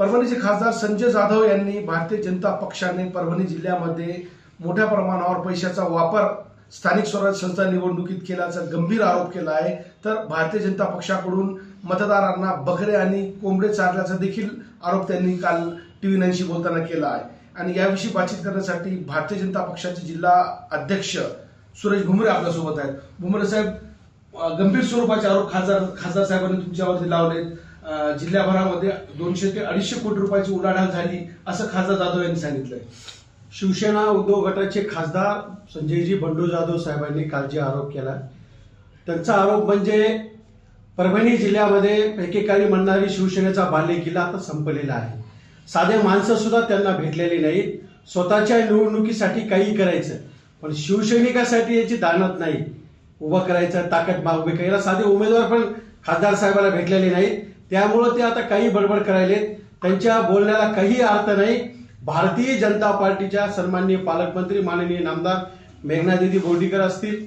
परभणीचे खासदार संजय जाधव यांनी भारतीय जनता पक्षाने परभणी जिल्ह्यामध्ये मोठ्या प्रमाणावर पैशाचा वापर स्थानिक स्वराज्य संस्था निवडणुकीत केल्याचा गंभीर आरोप केला आहे. तर भारतीय जनता पक्षाकडून मतदारांना बकरे आणि कोंबडे चारल्याचा देखील आरोप त्यांनी काल टीव्ही नाईनशी बोलताना केला आहे. आणि याविषयी बातचीत करण्यासाठी भारतीय जनता पक्षाचे जिल्हा अध्यक्ष सुरेश भुमरे आपल्यासोबत आहेत. भुमरे साहेब गंभीर स्वरूपाचे आरोप खासदार खासदार साहेबांनी तुमच्यावरती लावलेत. जिल्ह्याभरामध्ये दोनशे ते अडीचशे कोटी रुपयाची उलाढाल झाली असं खासदार जाधव यांनी सांगितलंय. शिवसेना उद्धव गटाचे खासदार संजयजी बंडू जाधव साहेबांनी काल जे आरोप केला त्यांचा आरोप म्हणजे परभणी जिल्ह्यामध्ये एकेकाळी म्हणणारी शिवसेनेचा बाल्य किल्ला आता संपलेला आहे. साधे माणसं सुद्धा त्यांना भेटलेली नाहीत. स्वतःच्या निवडणुकीसाठी काही करायचं पण शिवसैनिकासाठी याची दानत नाही. उभं करायचं ताकद बा उभी करायला साधे उमेदवार पण खासदार साहेबाला भेटलेले नाहीत. त्यामुळं ते आता काही बडबड करायलेत. त्यांच्या बोलण्याला काही अर्थ नाही. भारतीय जनता पार्टीच्या सन्माननीय पालकमंत्री माननीय नामदार मेघनादिदी बोर्डीकर असतील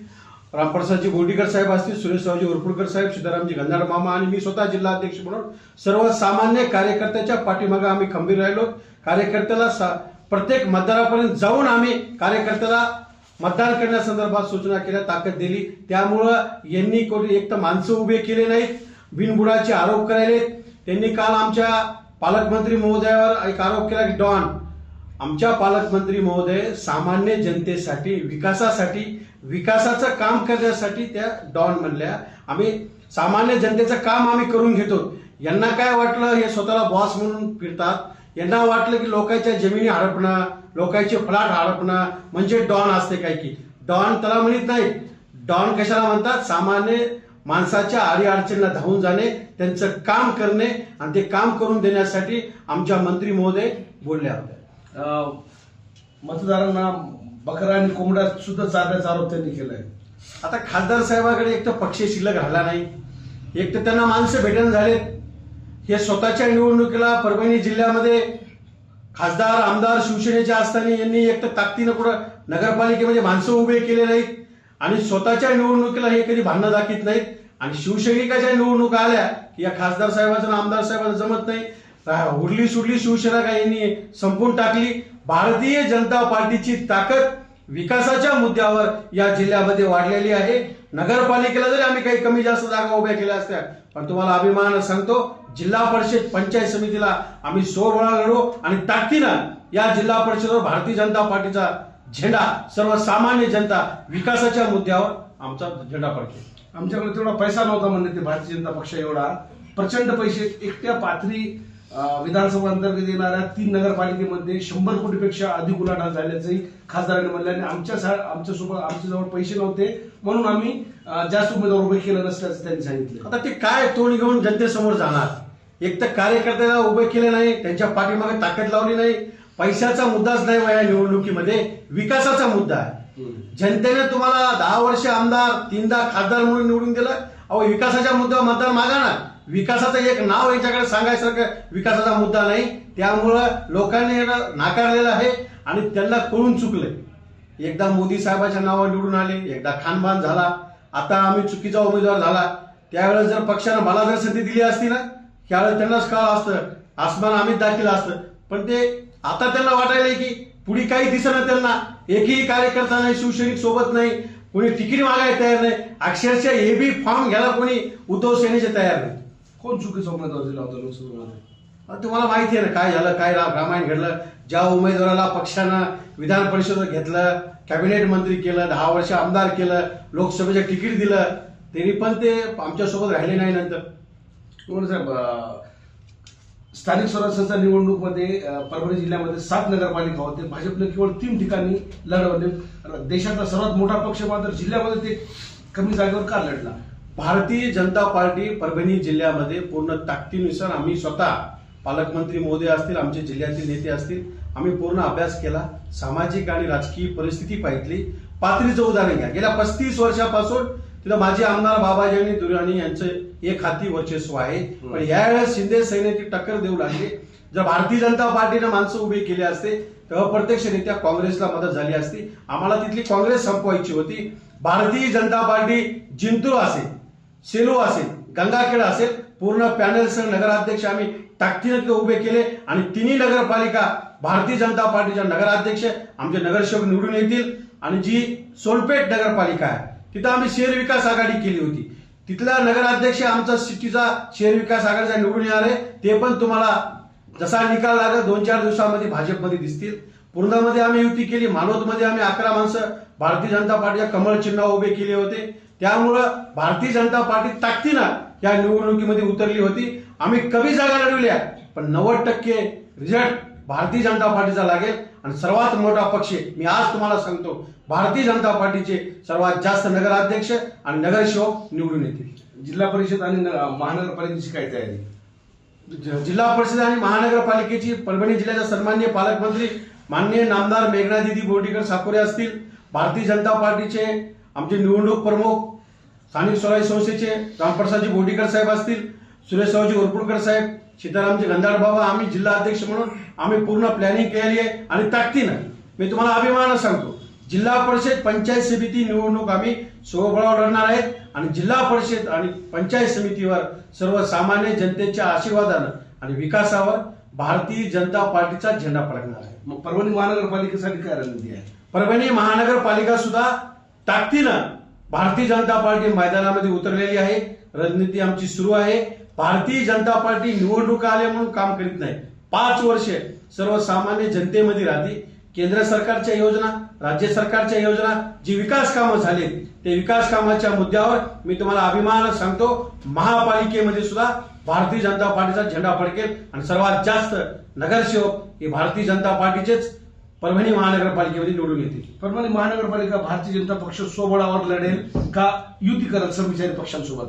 रामप्रसादजी बोर्डीकर साहेब असतील सुरेशरावजी उरपुडकर साहेब सीतारामजी गंधार मामा आणि मी स्वतः जिल्हा अध्यक्ष म्हणून सर्वसामान्य कार्यकर्त्याच्या पाठीमागे आम्ही खंबीर राहिलो. कार्यकर्त्याला सा- प्रत्येक मतदारापर्यंत जाऊन आम्ही कार्यकर्त्याला मतदान करण्यासंदर्भात सूचना केल्या ताकद दिली. त्यामुळं यांनी कोणी एक तर माणसं उभे केले नाहीत. बिनबुडाचे आरोप करायले त्यांनी काल आमच्या पालकमंत्री महोदयावर एक आरोप केला की डॉन आमच्या पालकमंत्री महोदय सामान्य जनतेसाठी विकासासाठी विकासाचं काम करण्यासाठी त्या डॉन म्हणल्या. आम्ही सामान्य जनतेचं काम आम्ही करून घेतो. यांना काय वाटलं? हे स्वतःला बॉस म्हणून फिरतात. यांना वाटलं की लोकांच्या जमिनी हडपणं लोकांचे फ्लॅट हडपणं म्हणजे डॉन असते काय की. डॉन त्याला म्हणत नाही डॉन कशाला म्हणतात? सामान्य माणसाच्या आडी अडचणीला धावून जाणे त्यांचं काम करणे आणि ते काम करून देण्यासाठी आमच्या मंत्री महोदय बोलल्या होत्या मतदारांना बकरा आणि कोंबड्या सुद्धा चारण्याचा आरोप त्यांनी केलाय. आता खासदार साहेबाकडे एक तर पक्ष शिल्लक राहिला नाही. एक तर त्यांना माणसं भेटण झालेत. हे स्वतःच्या निवडणुकीला परभणी जिल्ह्यामध्ये खासदार आमदार शिवसेनेच्या असताना यांनी एक तर ताकदीनं कुठं नगरपालिकेमध्ये माणसं उभे केले नाहीत. आणि स्वतःच्या निवडणुकीला हे कधी भांडणं दाखवत नाहीत. आणि शिवसैनिकाच्या निवडणुका आल्या की या खासदार साहेबाचं आमदार साहेबांना जमत नाही. उरली उडली सुडली शिवसेना काय यांनी संपून टाकली. भारतीय जनता पार्टीची ताकद विकासाच्या मुद्द्यावर या जिल्ह्यामध्ये वाढलेली आहे. नगरपालिकेला जरी आम्ही काही कमी जास्त जागा उभ्या केल्या असत्या पण तुम्हाला अभिमान सांगतो जिल्हा परिषद पंचायत समितीला आम्ही सोरवळा लढू आणि ताकदीनं या जिल्हा परिषदवर भारतीय जनता पार्टीचा झेंडा सर्वसामान्य जनता विकासाच्या मुद्द्यावर आमचा झेंडा फडकेल आमच्याकडे तेवढा पैसा नव्हता म्हणणे ते भारतीय जनता पक्ष एवढा. प्रचंड पैसे एकट्या पाथरी विधानसभा अंतर्गत येणाऱ्या तीन नगरपालिकेमध्ये शंभर कोटीपेक्षा अधिक उलाढाल झाल्याचंही खासदारांनी म्हणलं आणि आमच्या सा- आमच्यासोबत आमच्याजवळ पैसे नव्हते म्हणून आम्ही जास्त उमेदवार उभे केलं नसल्याचं त्यांनी सांगितलं. आता ते काय तोंड घेऊन जनतेसमोर जाणार? एक तर कार्यकर्त्याला उभे केले नाही त्यांच्या पाठीमागे ताकद लावली नाही पैशाचा मुद्दाच नाही या निवडणुकीमध्ये विकासाचा मुद्दा आहे. जनतेने तुम्हाला दहा वर्ष आमदार तीनदा खासदार म्हणून निवडून दिलं. अहो विकासाच्या मुद्द्यावर मतदान मागा ना विकासाचं एक नाव यांच्याकडे सांगायसारखं विकासाचा मुद्दा नाही. त्यामुळं लोकांनी नाकारलेलं आहे आणि त्यांना कळून चुकलंय. एकदा मोदी साहेबाच्या नावावर निवडून आले एकदा खानबान झाला. आता आम्ही चुकीचा उमेदवार झाला. त्यावेळेस जर पक्षानं मला जर संधी दिली असती ना त्यावेळेस त्यांनाच कळलं असतं. आसमान आम्हीच दाखिल असतं. पण ते आता त्यांना वाटायलंय की पुढे काही दिसणं त्यांना. एकही कार्यकर्ता नाही शिवसैनिक सोबत नाही कोणी तिकीट मागायला तयार नाही. अक्षरशः ए बी फॉर्म घ्यायला कोणी उद्धव सेनेचे तयार नाही. कोण चुकीचा उमेदवार दिला होता लोकसभेमध्ये? तुम्हाला माहिती आहे ना काय झालं काय रामायण घडलं. ज्या उमेदवाराला पक्षानं विधान परिषदेत घेतलं कॅबिनेट मंत्री केलं दहा वर्ष आमदार केलं लोकसभेचं तिकीट दिलं तरी पण ते आमच्यासोबत राहिले नाही नंतर. साहेब स्थानिक स्वराज्याच्या निवडणूकमध्ये परभणी जिल्ह्यामध्ये सात नगरपालिका होते. भाजपने केवळ तीन ठिकाणी लढवले देशाचा सर्वात मोठा पक्ष मात्र जिल्ह्यामध्ये ते कमी जागेवर का लढला? भारतीय जनता पार्टी परभणी जिल्ह्यामध्ये पूर्ण ताकदीनुसार आम्ही स्वतः पालकमंत्री मोदी असतील आमचे जिल्ह्यातील नेते असतील आम्ही पूर्ण अभ्यास केला सामाजिक आणि राजकीय परिस्थिती पाहितली पातळीचं उदाहरण घ्या. गेल्या पस्तीस वर्षापासून तिथं माजी आमदार बाबाजी दुराणी यांचं एक हाती वर्चस्व आहे. पण यावेळेस शिंदे सैन्याची टक्कर देऊ लागली. जर भारतीय जनता पार्टीनं माणसं उभी केली असते तर अप्रत्यक्षरित्या काँग्रेसला मदत झाली असती. आम्हाला तिथली काँग्रेस संपवायची होती. भारतीय जनता पार्टी जिंतूर असेल सेलू असेल गंगाखेड असेल पूर्ण पॅनलसह नगराध्यक्ष आम्ही ताकदीने तिथे उभे केले. आणि तिन्ही नगरपालिका भारतीय जनता पार्टीच्या नगराध्यक्ष आमचे नगरसेवक निवडून येतील. आणि जी सोलपेठ नगरपालिका आहे तिथं आम्ही शहर विकास आघाडी केली होती. तिथला नगराध्यक्ष आमचा सिटीचा शहर विकास आघाडीचा निवडून येणार आहे. ते पण तुम्हाला जसा निकाल लागला दोन चार दिवसामध्ये भाजपमध्ये दिसतील. पूर्णामध्ये आम्ही युती केली मानवतमध्ये आम्ही अकरा माणसं भारतीय जनता पार्टीच्या कमळ चिन्ह उभे केले होते. त्यामुळं भारतीय जनता पार्टी ताकदीनं या निवडणुकीमध्ये उतरली होती. आम्ही कमी जागा लढविल्या पण नव्वद टक्के रिझल्ट भारतीय जनता पार्टीचा लागेल आणि सर्वात मोठा पक्ष मी आज तुम्हाला सांगतो भारतीय जनता पार्टीचे सर्वात जास्त नगराध्यक्ष आणि नगरसेवक निवडून येतील. जिल्हा परिषद आणि महानगरपालिकेची काय तयारी? जिल्हा परिषद आणि महानगरपालिकेची परभणी जिल्ह्याच्या सन्मान्य पालकमंत्री माननीय नामदार मेघनादिदी बोर्डीकर साकोरे असतील. भारतीय जनता पार्टीचे आमचे निवडणूक प्रमुख स्थानिक स्वराज्य संस्थेचे रामप्रसादजी बोर्डीकर साहेब असतील. सुरेशरावजी वरपुडकर साहेब सीतारामजी गंधाड बाबा आम्ही जिल्हा अध्यक्ष म्हणून आम्ही पूर्ण प्लॅनिंग केली आहे आणि ताकदीनं मी तुम्हाला अभिमानानं सांगतो जिल्हा परिषद पंचायत समिती निवडणूक आम्ही स्वबळावर लढणार आहेत आणि जिल्हा परिषद आणि पंचायत समितीवर सर्वसामान्य जनतेच्या आशीर्वादानं आणि विकासावर भारतीय जनता पार्टीचा झेंडा फडकणार आहे. मग परभणी महानगरपालिकेसाठी काय रणनीती आहे? परभणी महानगरपालिका सुद्धा ताकदीनं भारतीय जनता पार्टी मैदानामध्ये उतरलेली आहे. रणनीती आमची सुरू आहे. भारतीय जनता पार्टी निवडणुका आल्या म्हणून काम करीत नाही. पाच वर्ष सर्वसामान्य जनतेमध्ये राहते. केंद्र सरकारच्या योजना राज्य सरकारच्या योजना जी विकास कामं झाली ते विकास कामाच्या मुद्द्यावर मी तुम्हाला अभिमान सांगतो. महापालिकेमध्ये सुद्धा भारतीय जनता पार्टीचा झेंडा फडकेल आणि सर्वात जास्त नगरसेवक हे भारतीय जनता पार्टीचेच परभणी महानगरपालिकेमध्ये निवडून येतील. परभणी महानगरपालिका भारतीय जनता पक्ष स्वबळावर लढेल का युती करत समविचारी पक्षांसोबत?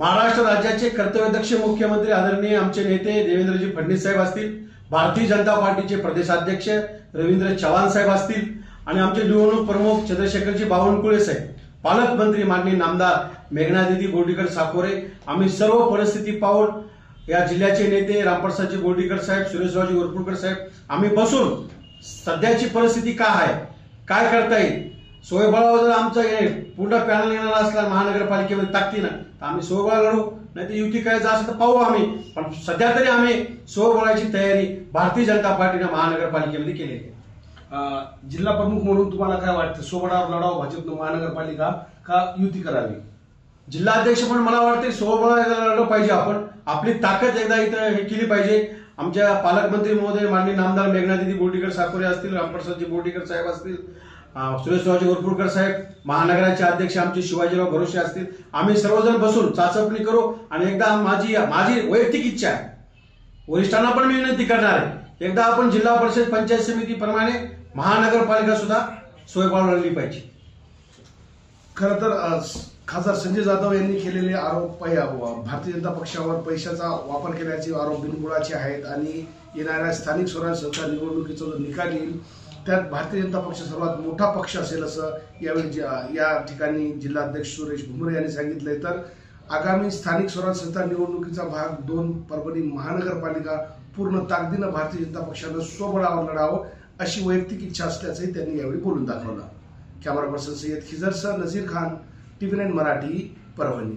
महाराष्ट्र राज्याचे कर्तव्यदक्ष मुख्यमंत्री आदरणीय आमचे नेते देवेंद्रजी फडणवीस साहेब असतील भारतीय जनता पार्टीचे प्रदेशाध्यक्ष रवींद्र चव्हाण साहेब असतील आणि आमचे निवडणूक प्रमुख चंद्रशेखरजी बावनकुळे साहेब पालकमंत्री माननीय नामदार मेघनादिदी गोडीकर साकोरे आम्ही सर्व परिस्थिती पाहून या जिल्ह्याचे नेते रामप्रसादजी गोडीकर साहेब सुरेशरावजी वरपुडकर साहेब आम्ही बसून सध्याची परिस्थिती काय आहे काय करता येईल सोयबळावर जर आमचं हे पूर्ण पॅनल येणार असला महानगरपालिकेमध्ये ताकदीनं तर आम्ही सोयबळा लढू. नाही तर युती करायचं असं तर पाहू आम्ही. पण सध्या तरी आम्ही सोयबळाची तयारी भारतीय जनता पार्टीनं महानगरपालिकेमध्ये केलेली आहे. जिल्हा प्रमुख म्हणून तुम्हाला काय वाटतं? सोबळावर लढावं भाजपनं महानगरपालिका का युती करावी? जिल्हाध्यक्ष पण मला वाटते सोबळा लढलं पाहिजे आपण. आपली ताकद एकदा इथं हे केली पाहिजे. आमच्या पालकमंत्री महोदय माननीय नामदार मेघनादिदी बोर्डीकर साकोरे असतील रामप्रसादजी बोर्डीकर साहेब असतील सुरेश शिवाजी वरपुडकर साहेब महानगराचे अध्यक्ष आमचे शिवाजीराव भरोसे असतील. आम्ही सर्वजण बसून चाचपणी करू आणि एकदा माझी माझी वैयक्तिक इच्छा आहे. वरिष्ठांना पण मी विनंती करणार आहे. एकदा आपण जिल्हा परिषद पंचायत समिती प्रमाणे महानगरपालिका सुद्धा सोय लढली पाहिजे. खरं तर खासदार संजय जाधव यांनी केलेले आरोप भारतीय जनता पक्षावर पैशाचा वापर केल्याचे आरोप बिनबुडाचे आहेत आणि येणाऱ्या स्थानिक स्वराज्य संस्था निवडणुकीचा जो निकाल येईल त्यात भारतीय जनता पक्ष सर्वात मोठा पक्ष असेल असं यावेळी या ठिकाणी जिल्हाध्यक्ष सुरेश भुमरे यांनी सांगितलंय. तर आगामी स्थानिक स्वराज्य संस्था निवडणुकीचा भाग दोन परभणी महानगरपालिका पूर्ण ताकदीनं भारतीय जनता पक्षानं स्वबळावर लढावं अशी वैयक्तिक इच्छा असल्याचंही त्यांनी यावेळी बोलून दाखवलं. कॅमेरा पर्सन सय्यद खिजरसह नझीर खान टीव्ही नाईन मराठी परभणी.